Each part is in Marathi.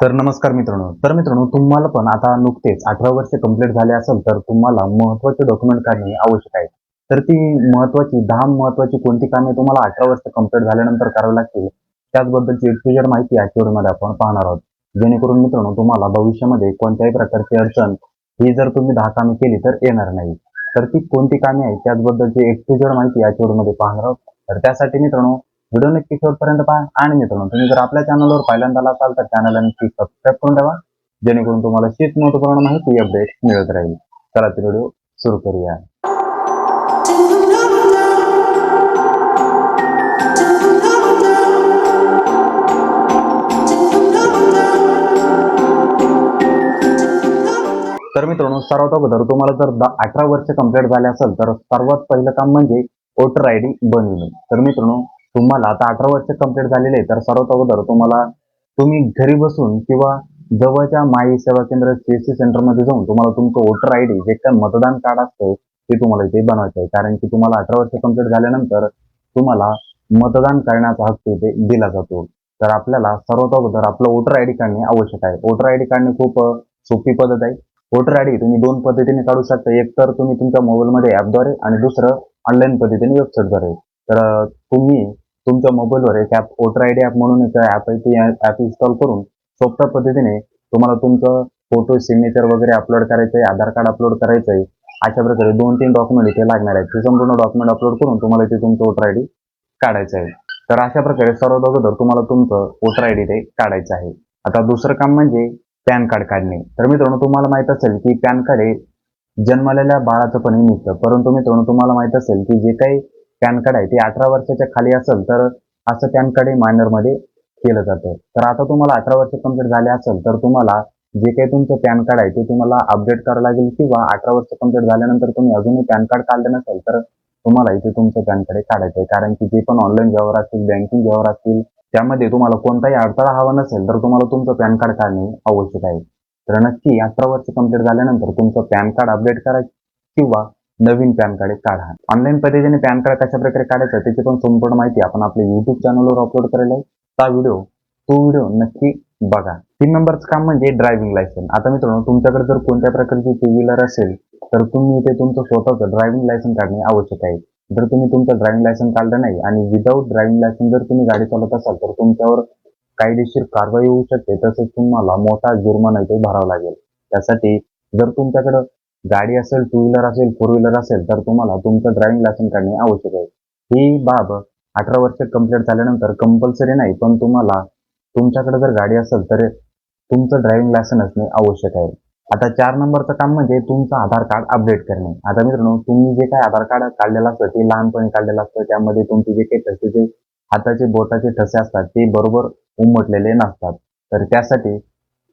तर नमस्कार मित्रांनो. तर मित्रांनो तुम्हाला पण आता नुकतेच अठरा वर्ष कंप्लीट झाले असेल तर तुम्हाला महत्त्वाचे डॉक्युमेंट काढणे आवश्यक आहे. तर ती महत्वाची दहा महत्वाची कोणती कामे तुम्हाला अठरा वर्ष कंप्लीट झाल्यानंतर करावी लागतील त्याचबद्दलची एक्सप्लेजर माहिती या मध्ये आपण पाहणार आहोत. जेणेकरून मित्रांनो तुम्हाला भविष्यामध्ये कोणत्याही प्रकारची अडचण ही जर तुम्ही दहा कामे केली तर येणार नाही. तर ती कोणती कामे आहेत त्याचबद्दलची एक्सप्लेजर माहिती या मध्ये पाहणार आहोत. तर त्यासाठी मित्रांनो व्हिडिओ नक्की शेवटपर्यंत पहा. आणि मित्रांनो तुम्ही जर आपल्या चॅनलवर पहिल्यांदा असाल तर चॅनलला नक्की सबस्क्राईब करून ठेवा. जेणेकरून तुम्हाला शीच महत्त्वपूर्ण माहिती अपडेट मिळत राहील. चला तर व्हिडिओ सुरू करूया. तर मित्रांनो सर्वात अगोदर तुम्हाला जर अठरा वर्ष कंप्लीट झाले असेल तर सर्वात पहिलं काम म्हणजे वोटर आय डी बनविणे. तर मित्रांनो तुम्हाला आता अठरा वर्ष कंप्लीट झालेले आहे तर सर्वात अगोदर तुम्हाला तुम्ही घरी बसून किंवा जवळच्या माई सेवा केंद्र सीएससी सेंटरमध्ये जाऊन तुम्हाला तुमचं वोटर आय डी जे काय मतदान कार्ड असतं ते तुम्हाला इथे बनवायचं आहे. कारण की तुम्हाला अठरा वर्ष कंप्लीट झाल्यानंतर तुम्हाला मतदान करण्याचा हक्क इथे दिला जातो. तर आपल्याला सर्वात अगोदर आपलं वोटर आय डी काढणे आवश्यक आहे. वोटर आय डी काढणे खूप सोपी पद्धत आहे. वोटर आय डी तुम्ही दोन पद्धतीने काढू शकता. एक तर तुम्ही तुमच्या मोबाईलमध्ये ॲपद्वारे आणि दुसरं ऑनलाईन पद्धतीने वेबसाईटद्वारे तर तुम्ही तुमच्या मोबाईलवर एक app voter I D app म्हणून एक ॲप आहे ती ॲप इन्स्टॉल करून सोप्या पद्धतीने तुम्हाला तुमचं फोटो सिग्नेचर वगैरे अपलोड करायचं आहे आधार कार्ड अपलोड करायचं आहे अशा प्रकारे दोन तीन डॉक्युमेंट इथे लागणार आहेत. ते संपूर्ण डॉक्युमेंट अपलोड करून तुम्हाला इथे तुमचं वोटर आय डी काढायचं आहे. तर अशा प्रकारे सर्वात अगोदर तुम्हाला तुमचं वोटर आय डी ते काढायचं आहे. आता दुसरं काम म्हणजे पॅन कार्ड काढणे. तर मित्रांनो तुम्हाला माहीत असेल की पॅन कार्ड हे जन्मलेल्या बाळाचं पण निघतं परंतु मित्रांनो तुम्हाला माहीत असेल की जे काही पॅन कार्ड आहे. ते अठरा वर्षाच्या खाली असेल तर असं पॅन कार्ड हे केलं जातं. तर आता तुम्हाला अठरा वर्ष कंप्लीट झाले असेल तर तुम्हाला जे काही तुमचं पॅन कार्ड आहे ते तुम्हाला अपडेट करावं लागेल किंवा अठरा वर्ष कंप्लीट झाल्यानंतर तुम्ही अजूनही पॅन कार्ड काढलं नसेल तर तुम्हाला इथे तुमचं पॅन कार्ड काढायचं आहे. कारण की जे पण ऑनलाईन व्यवहार असतील बँकिंग व्यवहार असतील त्यामध्ये तुम्हाला कोणताही अडथळा हवा नसेल तर तुम्हाला तुमचं पॅन कार्ड काढणे आवश्यक आहे. तर नक्की अठरा वर्ष कंप्लीट झाल्यानंतर तुमचं पॅन कार्ड अपडेट करा किंवा नवीन पॅन कार्ड काढा. ऑनलाईन पद्धतीने पॅन कार्ड कशा प्रकारे काढायचं त्याची पण संपूर्ण माहिती आपण आपल्या युट्यूब चॅनलवर अपलोड करेल आहे. हा व्हिडिओ तो व्हिडिओ नक्की बघा. तीन नंबरचं काम म्हणजे ड्रायव्हिंग लायसन आता मित्रांनो तुमच्याकडे जर कोणत्या प्रकारची टू व्हीलर असेल तर तुम्ही इथे तुमचं स्वतःचं ड्रायव्हिंग लायसन काढणे आवश्यक आहे. जर तुम्ही तुमचं ड्रायव्हिंग लायसन काढलं नाही आणि विदाऊट ड्रायव्हिंग लायसन जर तुम्ही गाडी चालवत असाल तर तुमच्यावर कायदेशीर कारवाई होऊ शकते. तसेच तुम्हाला मोठा जुर्माना इथे भरावा लागेल. त्यासाठी जर तुमच्याकडं गाडी असेल टू व्हीलर असेल फोर व्हीलर असेल तर तुम्हाला तुमचं ड्रायव्हिंग लायसन काढणे आवश्यक आहे. ही बाब अठरा वर्ष कंप्लीट झाल्यानंतर कंपल्सरी नाही पण तुम्हाला तुमच्याकडे जर गाडी असेल तर तुमचं ड्रायव्हिंग लायसन असणे आवश्यक आहे. आता चार नंबरचं काम म्हणजे तुमचं आधार कार्ड अपडेट करणे. आता मित्रांनो तुम्ही जे काय आधार कार्ड काढलेलं असतं ते लहानपणी काढलेलं असतं त्यामध्ये तुमचे जे काही ठसेचे हाताचे बोटाचे ठसे असतात ते बरोबर उमटलेले नसतात. तर त्यासाठी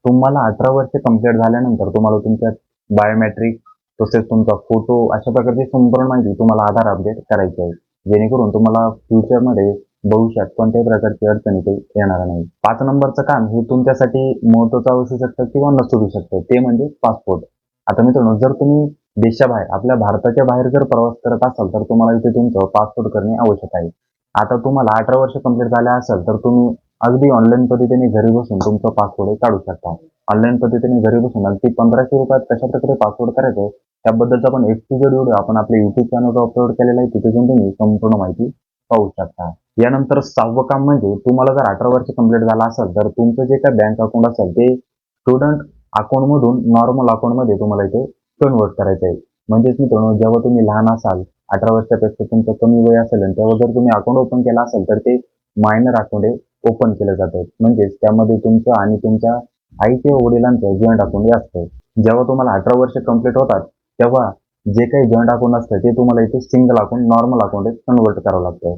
तुम्हाला अठरा वर्ष कंप्लीट झाल्यानंतर तुम्हाला तुमच्या बायोमेट्रिक तसेच तुमचा फोटो अशा प्रकारची संपूर्ण माहिती तुम्हाला आधार अपडेट करायची आहे. जेणेकरून तुम्हाला फ्युचरमध्ये भविष्यात कोणत्याही प्रकारची अडचण इथे येणार नाही. पाच नंबरचं काम हे तुमच्यासाठी महत्वाचं असू शकतं किंवा नसू शकतं ते म्हणजे पासपोर्ट आता मित्रांनो जर तुम्ही देशाबाहेर आपल्या भारताच्या बाहेर जर प्रवास करत असाल तर तुम्हाला इथे तुमचं पासपोर्ट करणे आवश्यक आहे. आता तुम्हाला अठरा वर्ष कंप्लीट झाले असेल तर तुम्ही अगदी ऑनलाईन पद्धतीने घरी बसून तुमचं पासपोर्ट काढू शकता. ऑनलाईन पद्धतीने घरी बसून अगदी पंधराशे रुपयात कशा प्रकारे पासवर्ड करायचं त्याबद्दलचा आपण पण एक्सक्लुझिव्ह व्हिडिओ आपण आपल्या युट्यूब चॅनलवर अपलोड केलेला आहे तिथे जाऊन तुम्ही संपूर्ण माहिती पाहू शकता. यानंतर सहावं काम म्हणजे तुम्हाला जर अठरा वर्ष कंप्लीट झाला असेल तर तुमचं जे काय बँक अकाउंट असेल ते स्टुडंट अकाउंटमधून नॉर्मल अकाउंटमध्ये तुम्हाला इथे कन्वर्ट करायचं आहे. म्हणजेच मित्रांनो जेव्हा तुम्ही लहान असाल अठरा वर्षापेक्षा तुमचं कमी वय असेल आणि तेव्हा जर तुम्ही अकाउंट ओपन केलं असेल तर ते मायनर अकाउंट ओपन केलं जातं. म्हणजेच त्यामध्ये तुमचं आणि तुमच्या आई किंवा वडिलांचं जॉईंट अकाउंट असतं. जेव्हा तुम्हाला अठरा वर्ष कंप्लीट होतात तेव्हा जे काही जॉईंट अकाउंट असतं ते तुम्हाला इथे single account normal account convert करावं लागतं.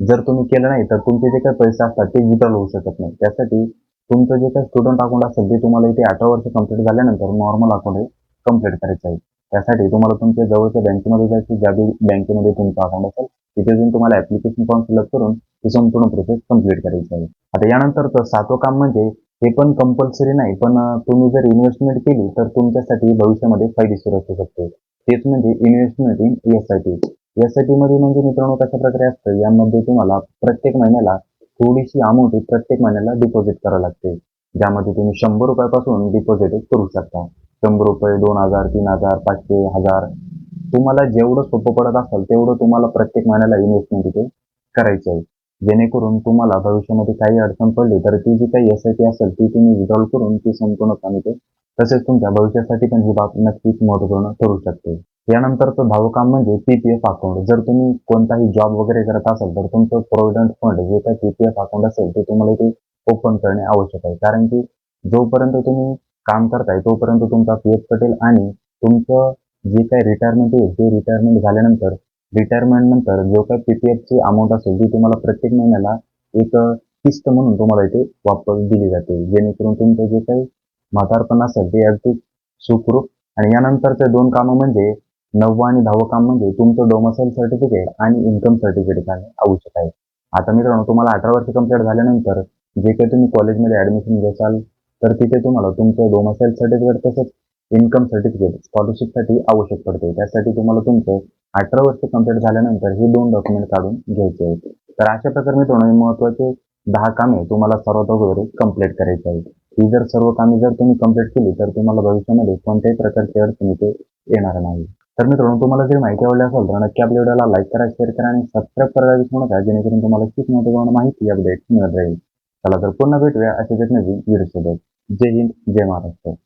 जर तुम्ही केलं नाही तर तुमचे जे काही पैसे असतात ते विड्रॉल होऊ शकत नाही. त्यासाठी तुमचं जे काही स्टुडंट अकाउंट असेल ते तुम्हाला इथे अठरा वर्ष कंप्लीट झाल्यानंतर नॉर्मल अकाउंट कंप्लीट करायचं आहे. त्यासाठी तुम्हाला तुमच्या जवळच्या बँकेमध्ये जायचं ज्या बी बँकेमध्ये तुमचं अकाउंट असेल तिथे जाऊन तुम्हाला ऍप्लिकेशन फॉर्म फिलअप करून ती संपूर्ण प्रोसेस कंप्लीट करायची आहे. आता यानंतर सातवं काम म्हणजे हे पण कंपल्सरी नाही पण तुम्ही जर इन्व्हेस्टमेंट केली तर तुमच्यासाठी भविष्यामध्ये फायदेशीर असू शकते. तेच म्हणजे investment in S I T S I T मध्ये म्हणजे मित्रांनो कशा प्रकारे असतं? यामध्ये तुम्हाला प्रत्येक महिन्याला थोडीशी अमाऊंट प्रत्येक महिन्याला डिपॉझिट करावं लागते. ज्यामध्ये तुम्ही शंभर रुपयापासून डिपॉझिट करू शकता. शंभर रुपये दोन हजार तीन हजार पाचशे हजार. तुम्हाला जेवढं सोपं पडत असेल तेवढं तुम्हाला प्रत्येक महिन्याला इन्व्हेस्टमेंट तिथे करायची आहे. जेणेकरून तुम्हाला भविष्यामध्ये काही अडचण पडली तर ती जी काही एस आय पी असेल ती तुम्ही विड्रॉल करून ती संपूर्णपणे ते तसेच तुमच्या भविष्यासाठी पण ही बाब नक्कीच महत्त्वपूर्ण ठरू शकते. यानंतरचं धावं काम म्हणजे पी पी एफ अकाउंट जर तुम्ही कोणताही जॉब वगैरे करत असाल तर तुमचं प्रोव्हिडंट फंड जे काही पी पी एफ अकाउंट असेल ते तुम्हाला इथे ओपन करणे आवश्यक आहे. कारण की जोपर्यंत तुम्ही काम करताय तोपर्यंत तुमचा पी एफ कटेल आणि तुमचं जे काही रिटायरमेंट येईल ते रिटायरमेंट झाल्यानंतर रिटायरमेंट नंतर जो काही पी पी एफची अमाऊंट असेल ती तुम्हाला प्रत्येक महिन्याला एक किस्त म्हणून तुम्हाला इथे वापर दिली जाते. जेणेकरून तुमचं जे काही म्हातारपण असेल ते अगदी सुखरूप आणि यानंतरचे दोन कामं म्हणजे नववं आणि दहावं काम म्हणजे तुमचं डोमसाईल सर्टिफिकेट आणि इन्कम सर्टिफिकेट करणे आवश्यक आहे. आता मित्रांनो तुम्हाला अठरा वर्ष कंप्लीट झाल्यानंतर जे काही तुम्ही कॉलेजमध्ये ऍडमिशन घेसाल तर तिथे तुम्हाला तुमचं डोमसाईल सर्टिफिकेट तसंच इन्कम सर्टिफिकेट स्कॉलरशिपसाठी आवश्यक पडते. त्यासाठी तुम्हाला तुमचं अठरा वर्ष कंप्लीट झाल्यानंतर हे दोन डॉक्युमेंट काढून घ्यायचे आहेत. तर अशा प्रकारे मित्रांनो महत्त्वाचे महत्त्वाचे दहा कामे तुम्हाला सर्वात अगोदर कंप्लीट करायची आहेत. ही जर सर्व कामे जर तुम्ही कंप्लीट केली तर तुम्हाला भविष्यामध्ये कोणत्याही प्रकारची अडचण इथे येणार नाही. तर मित्रांनो तुम्हाला जर माहिती आवडली असेल तर नक्की आपल्या व्हिडिओला लाईक करा शेअर करा आणि सबस्क्राईब करायला विसरू नका जेणेकरून तुम्हाला खूप महत्त्वपूर्ण माहिती अपडेट मिळत राहील. चला तर पुन्हा भेटूया अशाच एक नवीन व्हिडिओ सोबत. जय हिंद जय महाराष्ट्र.